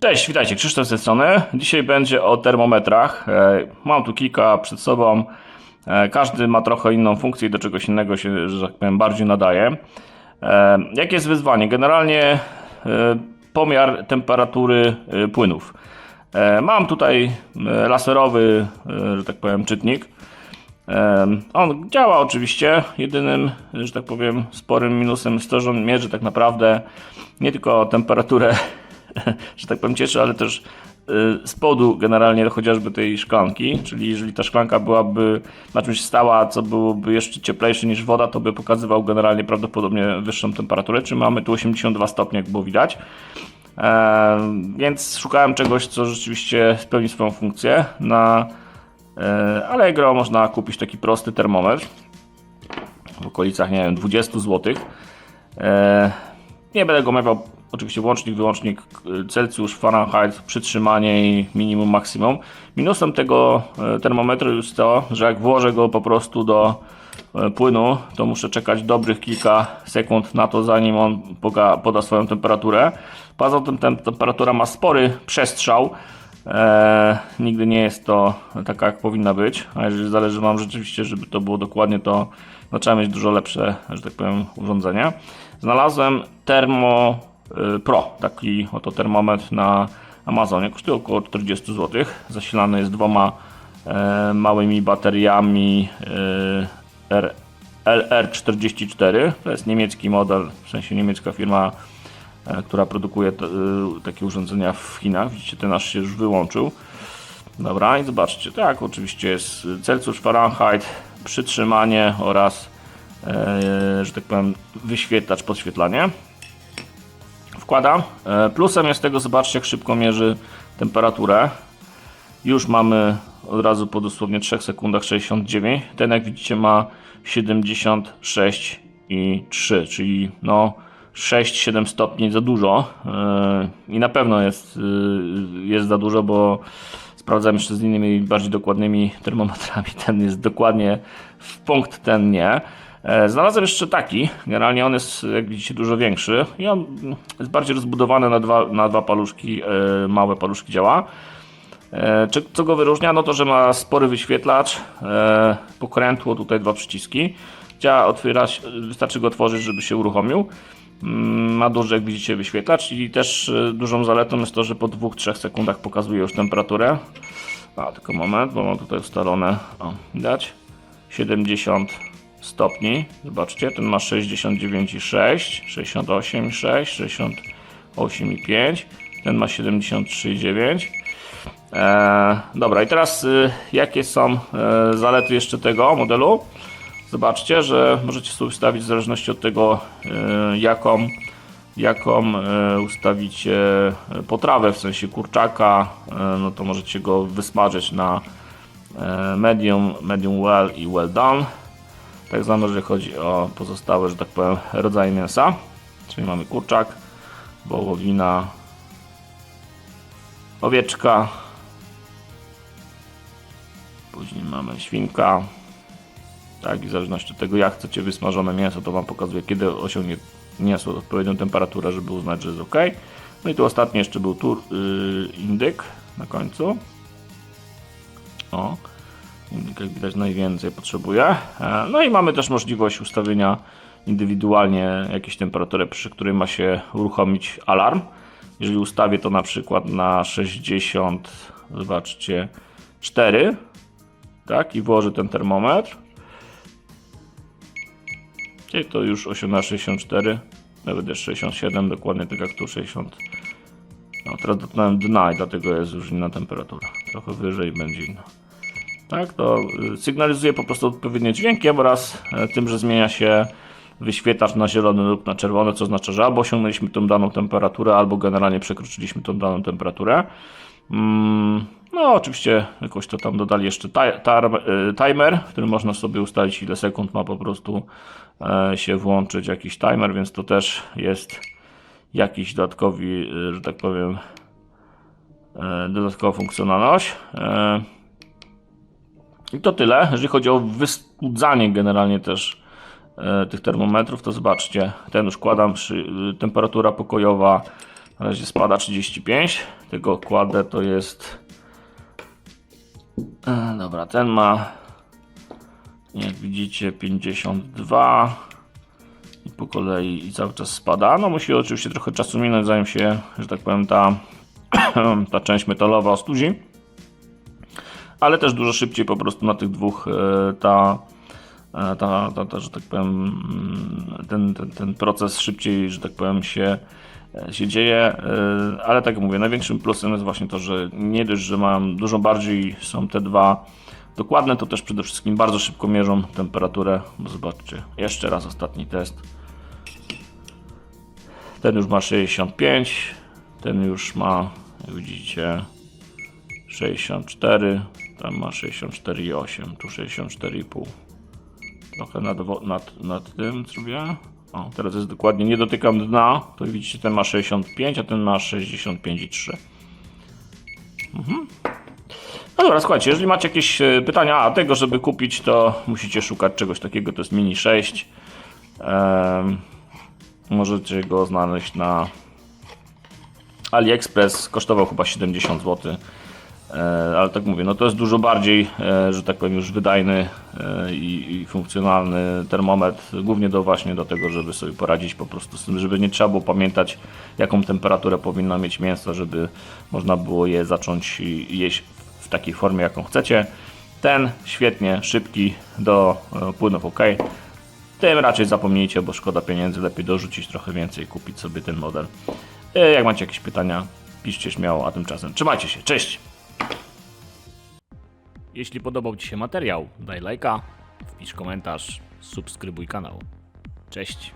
Cześć, witajcie, Krzysztof z tej strony. Dzisiaj będzie o termometrach. E, Mam tu kilka przed sobą. E, Każdy ma trochę inną funkcję i do czegoś innego się, że tak powiem, bardziej nadaje. E, Jakie jest wyzwanie? Generalnie pomiar temperatury płynów. Mam tutaj laserowy, że tak powiem, czytnik. On działa oczywiście. Jedynym, że tak powiem, sporym minusem jest to, że on mierzy tak naprawdę nie tylko temperaturę, że tak powiem, cieszy, ale też y, spodu generalnie chociażby tej szklanki. Czyli jeżeli ta szklanka byłaby na czymś stała, co byłoby jeszcze cieplejsze niż woda, to by pokazywał generalnie prawdopodobnie wyższą temperaturę. Czy mamy tu 82 stopnie, jak było widać. Em, Więc szukałem czegoś, co rzeczywiście spełni swoją funkcję. Na E, Allegro można kupić taki prosty termometr w okolicach, nie wiem, 20 zł. E, Nie będę go omawiał, oczywiście włącznik, wyłącznik e, Celsjusz, Fahrenheit, przytrzymanie i minimum, maksimum. Minusem tego e, termometru jest to, że jak włożę go po prostu do e, płynu, to muszę czekać dobrych kilka sekund na to, zanim on poda swoją temperaturę. Poza tym tem- temperatura ma spory przestrzał, Eee, nigdy nie jest to taka, jak powinna być, a jeżeli zależy Wam rzeczywiście, żeby to było dokładnie, to no, trzeba mieć dużo lepsze, że tak powiem, urządzenie. Znalazłem Thermo y, Pro, taki oto termometr na Amazonie, kosztuje około 40 zł. Zasilany jest dwoma e, małymi bateriami e, R, LR44. To jest niemiecki model, w sensie niemiecka firma e, która produkuje y, takie urządzenia w Chinach. Widzicie, ten nasz się już wyłączył. Dobra, i zobaczcie, tak, oczywiście jest Celsjusz, Fahrenheit, przytrzymanie oraz, że tak powiem, wyświetlacz, podświetlanie. Wkładam. E, plusem jest tego, zobaczcie, jak szybko mierzy temperaturę. Już mamy od razu po dosłownie 3 sekundach 69. Ten, jak widzicie, ma 76 i 3, czyli no 6-7 stopni za dużo. Yy, I na pewno jest, yy, jest za dużo, bo sprawdzam jeszcze z innymi bardziej dokładnymi termometrami. Ten jest dokładnie w punkt, ten nie. E, Znalazłem jeszcze taki. Generalnie on jest, jak widzicie, dużo większy i on jest bardziej rozbudowany na dwa, na dwa paluszki, e, małe paluszki działa. E, Czy, co go wyróżnia? No to, że ma spory wyświetlacz, pokrętło, tutaj dwa przyciski. Działa, otwiera wystarczy go otworzyć, żeby się uruchomił. Mm, Ma duży, jak widzicie, wyświetlacz i też dużą zaletą jest to, że po 2-3 sekundach pokazuje już temperaturę. A, tylko moment, bo mam tutaj ustalone, o, widać, 70 stopni. Zobaczcie, ten ma 69,6, 68,6, 68,5, ten ma 73,9. E, dobra, i teraz y, jakie są e, zalety jeszcze tego modelu? Zobaczcie, że możecie sobie ustawić w zależności od tego, e, jaką, jaką e, ustawicie potrawę, w sensie kurczaka, e, no to możecie go wysmażyć na e, medium, medium well i well done. Tak samo, jeżeli chodzi o pozostałe, że tak powiem, rodzaje mięsa. Czyli mamy kurczak, wołowina, owieczka, Później mamy świnka. Tak, i w zależności od tego, jak chcecie wysmażone mięso, to Wam pokazuje, kiedy osiągnie mięso odpowiednią temperaturę, żeby uznać, że jest ok. No i tu ostatni jeszcze był tur, yy, indyk na końcu. O, jak widać najwięcej potrzebuje. E, No i mamy też możliwość ustawienia indywidualnie jakiejś temperatury, przy której ma się uruchomić alarm. Jeżeli ustawię to na przykład na 60, zobaczcie, 4, tak, i włożę ten termometr, czyli to już osiągnę 64, nawet jest 67, dokładnie tak jak tu 60. No, teraz dotknąłem dna i dlatego jest już inna temperatura. Trochę wyżej będzie inna. Tak, to y, sygnalizuje po prostu odpowiednie dźwiękiem oraz e, tym, że zmienia się wyświetlacz na zielony lub na czerwony, co oznacza, że albo osiągnęliśmy tą daną temperaturę, albo generalnie przekroczyliśmy tą daną temperaturę. Mm, no, oczywiście jakoś to tam dodali jeszcze y, timer, w którym można sobie ustalić ile sekund ma po prostu e, się włączyć jakiś timer, więc to też jest jakiś dodatkowy, że tak powiem, e, dodatkowa funkcjonalność. I to tyle. Jeżeli chodzi o wysłudzanie generalnie też e, tych termometrów, to zobaczcie, ten już kładam, przy, y, temperatura pokojowa Na razie spada 35. Tego kładę to jest. E, dobra, ten ma. Jak widzicie, 52. I po kolei i cały czas spada. No musi oczywiście trochę czasu minąć, zanim się, że tak powiem, ta, ta część metalowa ostudzi. Ale też dużo szybciej po prostu na tych dwóch e, ta, e, ta, ta, ta że tak powiem, mm, ten, ten, ten proces szybciej, że tak powiem, się, e, się dzieje. Ale tak jak mówię, największym plusem jest właśnie to, że nie dość, że mam dużo bardziej są te dwa dokładne, to też przede wszystkim bardzo szybko mierzą temperaturę. Zobaczcie, jeszcze raz ostatni test. Ten już ma 65, ten już ma, jak widzicie, 64, tam ma 64,8, tu 64,5. Trochę nad, nad, nad tym zrobię. O, teraz jest dokładnie, nie dotykam dna, to widzicie, ten ma 65, a ten ma 65,3. Mhm. No dobra, słuchajcie, jeżeli macie jakieś e, pytania, a tego, żeby kupić, to musicie szukać czegoś takiego, to jest Mini 6. Em, możecie go znaleźć na AliExpress, kosztował chyba 70 zł. E, ale tak mówię, no to jest dużo bardziej, e, że tak powiem, już wydajny e, i, funkcjonalny termometr, głównie do właśnie do tego, żeby sobie poradzić po prostu z tym, żeby nie trzeba było pamiętać, jaką temperaturę powinno mieć mięso, żeby można było je zacząć jeść w takiej formie, jaką chcecie. Ten świetnie, szybki, do płynów ok. Tym raczej zapomnijcie, bo szkoda pieniędzy, lepiej dorzucić trochę więcej, kupić sobie ten model. Jak macie jakieś pytania, piszcie śmiało, a tymczasem trzymajcie się, cześć! Jeśli podobał Ci się materiał, daj lajka, wpisz komentarz, subskrybuj kanał. Cześć!